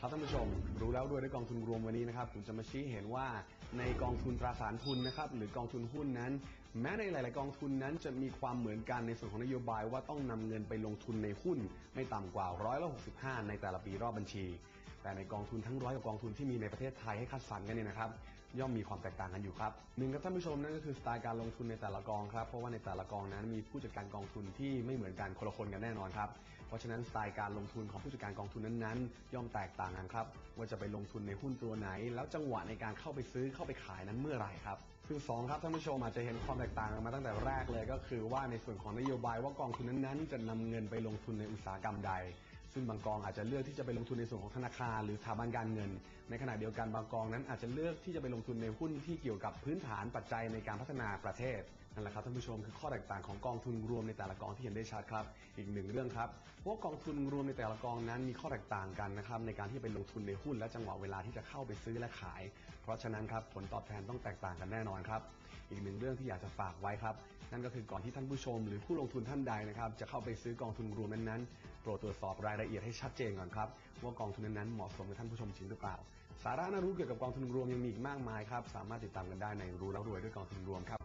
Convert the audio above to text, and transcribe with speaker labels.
Speaker 1: ครับท่านผู้ชมรู้แล้วด้วยด้วยกองทุนรวมวันนี้นะครับผมจะมาชี้เห็นว่าในกองทุนตราสารทุนนะครับหรือกองทุนหุ้นนั้น แม้ในหลาย ๆ กองทุนนั้นจะมีความเหมือนกันในส่วนของนโยบายว่าต้องนำเงินไปลงทุนในหุ้น ไม่ต่ำกว่าร้อยละ65 ในแต่ละปีรอบบัญชีแต่ในกองทุนทั้งร้อยกับกองทุนที่มีในประเทศไทยให้คัดสรรกันเนี่ยนะครับย่อมมีความแตกต่างกันอยู่ครับหนึ่งครับท่านผู้ชมนั่นก็คือสไตล์การลงทุนในแต่ละกองครับเพราะว่าในแต่ละกองนั้นมีผู้จัดการกองทุนที่ไม่เหมือนกันคนละคนกันแน่นอนครับเพราะฉะนั้นสไตล์การลงทุนของผู้จัดการกองทุนนั้นๆ ย่อมแตกต่างกันครับว่าจะไปลงทุนในหุ้นตัวไหน แล้วจังหวะในการเข้าไปซื้อเข้าไปขายนั้นเมื่อไหร่ครับคือสองครับท่านผู้ชมอาจจะเห็นความแตกต่างกันมาตั้งแต่แรกเลย ก็คือว่าในส่วนของนโยบายว่ากองทุนนั้นๆ จะนำเงินไปลงทุนในอุตสาหกรรมใด ซึ่งบางกองอาจจะเลือกที่จะไปลงทุนในส่วนของธนาคารหรือสถาบันการเงิน ในขณะเดียวกันบางกองนั้นอาจจะเลือกที่จะไปลงทุนในหุ้นที่เกี่ยวกับพื้นฐานปัจจัยในการพัฒนาประเทศ นั่นแหละครับท่านผู้ชมคือข้อแตกต่างของกองทุนรวมในแต่ละกองที่เห็นได้ชัดครับ อีกหนึ่งเรื่องครับเพราะว่ากองทุนรวมในแต่ละกองนั้นมีข้อแตกต่างกันนะครับในการที่ไปลงทุนในหุ้นและจังหวะเวลาที่จะเข้าไปซื้อและขาย เพราะฉะนั้นครับผลตอบแทนต้องแตกต่างกันแน่นอนครับอีกหนึ่งเรื่องที่อยากจะฝากไว้ครับ นั่นก็คือก่อนที่ท่านผู้ชม หรือผู้ลงทุนท่านใดนะครับจะเข้าไปซื้อกองทุนรวมนั้นๆโปรดตรวจสอบรายละเอียดให้ชัดเจนก่อนครับว่ากองทุนนั้นๆเหมาะสมกับท่านผู้ชมจริงหรือเปล่า สาระน่ารู้เกี่ยวกับกองทุนรวมยังมีอีกมากมายครับสามารถติดตามกันได้ในรู้แล้วรวยด้วยกองทุนรวมครับ